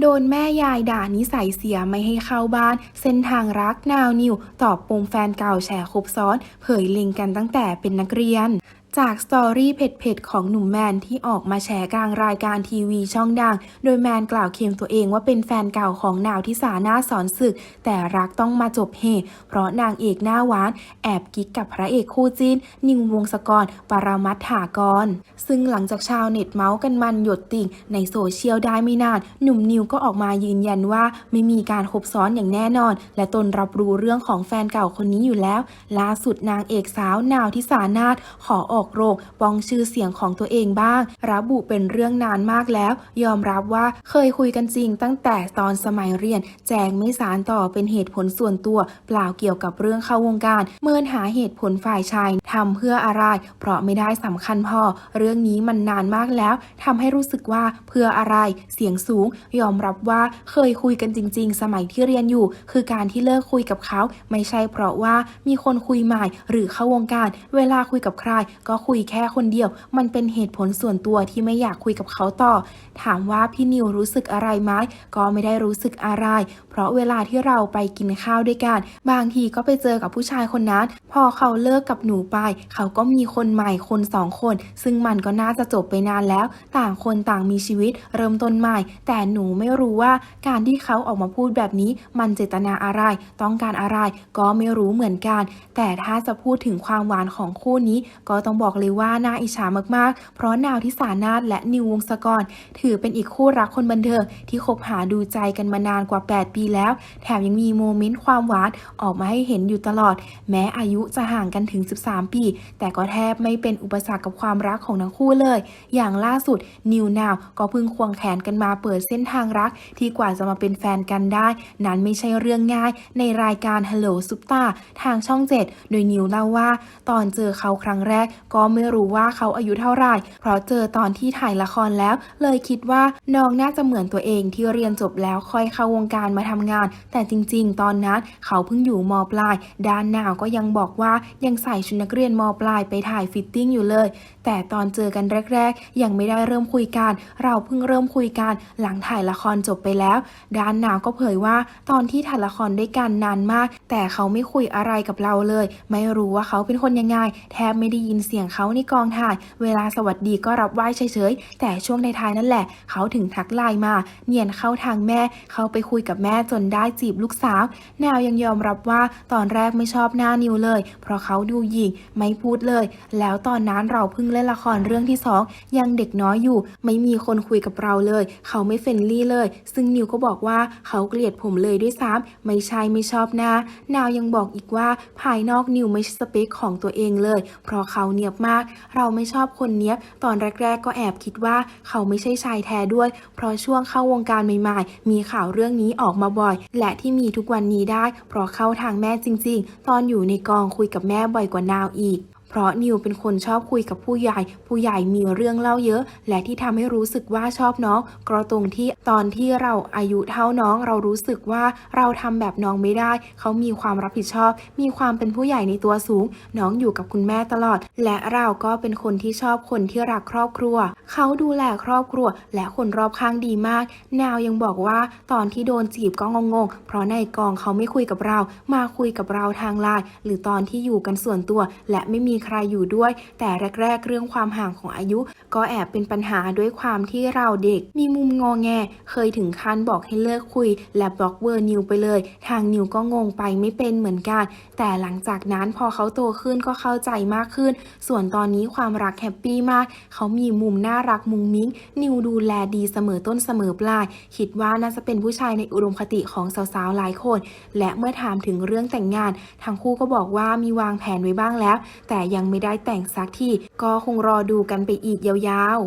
โดนแม่ยายด่านิสัยเสียไม่ให้เข้าบ้าน เส้นทางรักนาวนิว ตอบปมแฟนเก่าแฉคบซ้อน เผยลิงกันตั้งแต่เป็นนักเรียน จากสตอรี่เผ็ดๆ ของหนุ่มแมนที่ออกมาแฉกลางรายการทีวีช่องดัง โดยแมนกล่าวเคียงตัวเองว่าเป็นแฟนเก่าของนาวที่สาหน้าสอนศึก แต่รักต้องมาจบเหตุเพราะนางเอกหน้าหวาน แอบกิ๊กกับพระเอกคู่จิ้น นิววงศกร ปรามัตถากร ซึ่งหลังจากชาวเน็ตเมาส์กันมันหยดติ่ง ในโซเชียลได้ไม่นาน หนุ่มนิวก็ออกมายืนยันว่าไม่มีการคบซ้อนอย่างแน่นอน และตนรับรู้เรื่องของแฟนเก่าคนนี้อยู่แล้ว ล่าสุดนางเอกสาวนาวที่สานาถขอออกโรงป้องชื่อเสียงของตัวเองบ้าง ระบุเป็นเรื่องนานมากแล้ว ยอมรับว่าเคยคุยกันจริงตั้งแต่ตอนสมัยเรียน แจงไม่สารต่อเป็นเหตุผลส่วนตัว เปล่าเกี่ยวกับเรื่องเข้าวงการ เมินหาเหตุผลฝ่ายชาย ทำเพื่ออะไร เพราะไม่ได้สำคัญพอ เรื่องนี้มันนานมากแล้วทำให้รู้สึกว่าเพื่ออะไร เสียงสูง ยอมรับว่าเคยคุยกันจริง ๆ สมัยที่เรียนอยู่ คือการที่เลิกคุยกับเขา ไม่ใช่เพราะว่ามีคนคุยใหม่ หรือเข้าวงการ เวลาคุยกับใคร ก็คุยแค่คนเดียว มันเป็นเหตุผลส่วนตัวที่ไม่อยากคุยกับเขาต่อ ถามว่าพี่นิวรู้สึกอะไรไหมก็ไม่ได้รู้สึกอะไร เพราะเวลาที่เราไปกินข้าวด้วยกัน บางทีก็ไปเจอกับผู้ชายคนนั้น พอเขาเลิกกับหนูไปเขาก็มีคนใหม่คนสองคน ซึ่งมันก็น่าจะจบไปนานแล้ว ต่างคนต่างมีชีวิต เริ่มต้นใหม่ แต่หนูไม่รู้ว่าการที่เขาออกมาพูดแบบนี้ มันเจตนาอะไร ต้องการอะไร ก็ไม่รู้เหมือนกัน แต่ถ้าจะพูดถึงความหวานของคู่นี้ ก็ต้องบอกเลยว่าน่าอิจฉามากๆ เพราะนาวที่สานาถและนิววงศกร ถือเป็นอีกคู่รักคนบันเทิงที่คบหาดูใจกันมานานกว่า 8 ปีแล้ว แถมยังมีโมเมนต์ความหวานออกมาให้เห็นอยู่ตลอด แม้อายุจะห่างกันถึง 13ปี แต่ก็แทบไม่เป็นอุปสรรคกับความรักของทั้งคู่เลย อย่างล่าสุดนิวนาวก็เพิ่งควงแขนกันมาเปิดเส้นทางรัก ที่กว่าจะมาเป็นแฟนกันได้ นั้นไม่ใช่เรื่องง่าย ในรายการ Hello Super ทางช่อง 7 โดยนิวเล่าว่า ตอนเจอเขาครั้งแรก ก็ไม่รู้ว่าเขาอายุเท่าไหร่ เพราะเจอตอนที่ถ่ายละครแล้ว เลยคิดว่าน้องน่าจะเหมือนตัวเองที่เรียนจบแล้วค่อยเข้าวงการมาทำงาน แต่จริง ๆ ตอนนั้นเขาเพิ่งอยู่มปลาย ด้านหนาวก็ยังบอกว่ายังใส่ชุดนักเรียนรียนมปลายไปถ่ายฟิตติ้งอยู่เลย แต่ตอนเจอกันแรก ๆ ยังไม่ได้เริ่มคุยกัน เราเพิ่งเริ่มคุยกันหลังถ่ายละครจบไปแล้ว ด้านนาวก็เผยว่าตอนที่ถ่ายละครด้วยกันนานมาก แต่เขาไม่คุยอะไรกับเราเลย ไม่รู้ว่าเขาเป็นคนยังไง แทบไม่ได้ยินเสียงเขาในกองถ่าย เวลาสวัสดีก็รับไหว้เฉยๆ แต่ช่วงในท้ายนั่นแหละ เขาถึงทักไลน์มา เนียนเข้าทางแม่ เขาไปคุยกับแม่จนได้จีบลูกสาว นาวยังยอมรับว่าตอนแรกไม่ชอบหน้านิวเลย เพราะเขาดูหยิ่งไม่พูดเลย แล้วตอนนั้นเราเพิ่งเล่นละครเรื่องที่สองยังเด็กน้อยอยู่ ไม่มีคนคุยกับเราเลย เขาไม่เฟรนลี่เลย ซึ่งนิวก็บอกว่าเขาเกลียดผมเลยด้วยซ้ำไม่ใช่ไม่ชอบน้านาวยังบอกอีกว่าภายนอกนิวไม่ใช่สเปคของตัวเองเลย เพราะเขาเนียบมาก เราไม่ชอบคนเนียบตอนแรก ๆ ก็แอบคิดว่าเขาไม่ใช่ชายแท้ด้วย เพราะช่วงเข้าวงการใหม่ ๆ มีข่าวเรื่องนี้ออกมาบ่อย และที่มีทุกวันนี้ได้ เพราะเข้าทางแม่จริง ๆ ตอนอยู่ในกองคุยกับแม่บ่อยกว่านาวอีกอีก เพราะนิวเป็นคนชอบคุยกับผู้ใหญ่ ผู้ใหญ่มีเรื่องเล่าเยอะ และที่ทำให้รู้สึกว่าชอบน้องก็ตรงที่ตอนที่เราอายุเท่าน้อง เรารู้สึกว่าเราทำแบบน้องไม่ได้ เขามีความรับผิดชอบ มีความเป็นผู้ใหญ่ในตัวสูง น้องอยู่กับคุณแม่ตลอด และเราก็เป็นคนที่ชอบคนที่รักครอบครัว เขาดูแลครอบครัว และคนรอบข้างดีมาก นาวยังบอกว่าตอนที่โดนจีบก็งงๆ เพราะในกองเขาไม่คุยกับเรา มาคุยกับเราทางไลน์หรือตอนที่อยู่กันส่วนตัว และไม่มีใครอยู่ด้วย แต่แรก ๆ เรื่องความห่างของอายุ ก็แอบเป็นปัญหาด้วยความที่เราเด็ก มีมุมงอแง เคยถึงขั้นบอกให้เลิกคุย และบล็อกเบอร์นิวไปเลย ทางนิวก็งงไปไม่เป็นเหมือนกัน แต่หลังจากนั้นพอเขาโตขึ้นก็เข้าใจมากขึ้น ส่วนตอนนี้ความรักแฮปปี้มาก เขามีมุมน่ารักมุงมิ้ง นิวดูแลดีเสมอต้นเสมอปลาย คิดว่าน่าจะเป็นผู้ชายในอุดมคติของสาวๆหลายคน และเมื่อถามถึงเรื่องแต่งงาน ทั้งคู่ก็บอกว่ามีวางแผนไว้บ้างแล้ว แต่ยังไม่ได้แต่งสักทีก็คงรอดูกันไปอีกยาว